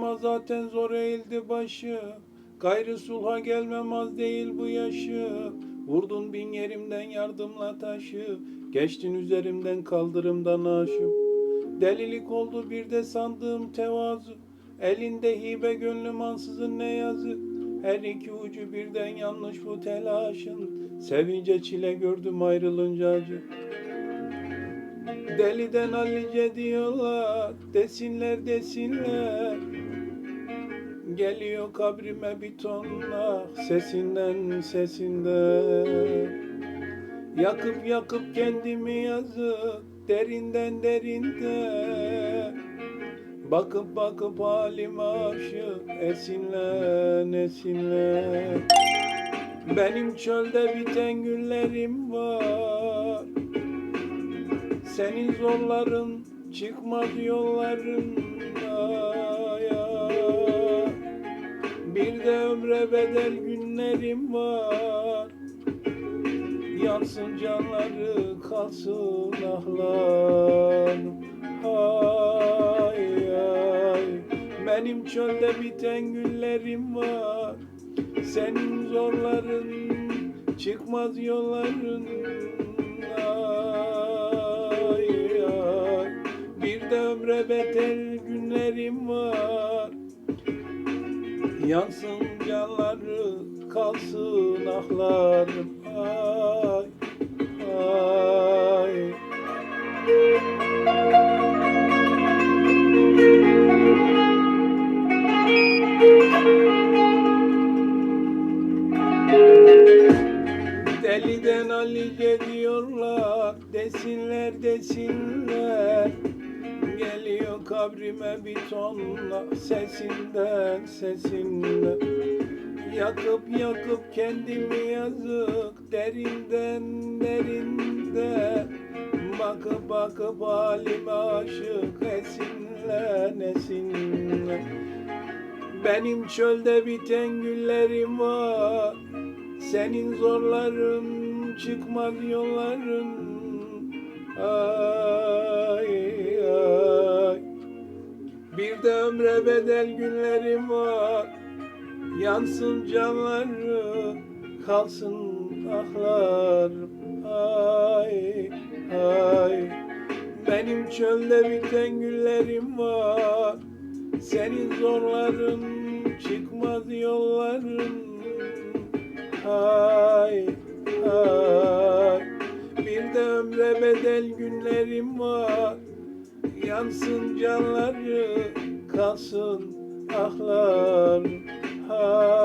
Kırma zaten zor eğildi başı. Gayrı sulha gelmem az değil bu yaşı. Vurdun bin yerimden yardımla taşı. Geçtin üzerimden kaldırımdan aşıp. Delilik oldu bir de sandığım tevazu. Elinde hibe gönlüm ansızın ne yazı. Her iki ucu birden yanlış bu telaşın. Sevince çile gördüm ayrılınca acı. Deliden hallice diyorlar, desinler desinler. Geliyor kabrime bir tonla, sesinden sesinden. Yakıp yakıp kendimi yazıp, derinden derinden. Bakıp bakıp halime aşık, esinlen esinlen. Benim çölde biten günlerim var. Senin zorların çıkmaz yollarında bedel günlerim var. Yansın canları kalsın ahlarım. Hay hay. Benim çölde biten günlerim var. Senin zorların çıkmaz yolların. Yansın canları kalsın ahlarım. Ay ay. Deliden Alice diyorlar Desinler desinler kabrime bir tonla Sesinden sesinden Yakıp yakıp kendimi yazık Derinden derinde. Bakıp bakıp halime aşık Esinlen esinlen Benim çölde biten günlerim var senin zorların çıkmaz yolların. Ay Bir de ömre bedel günlerim var. Yansın canları kalsın ahlar. Ay ay. Benim çölde biten günlerim var. Senin zorların çıkmaz yolların. Hay hay Bir de ömre bedel günlerim var Yansın canları kalsın ahlar. Hay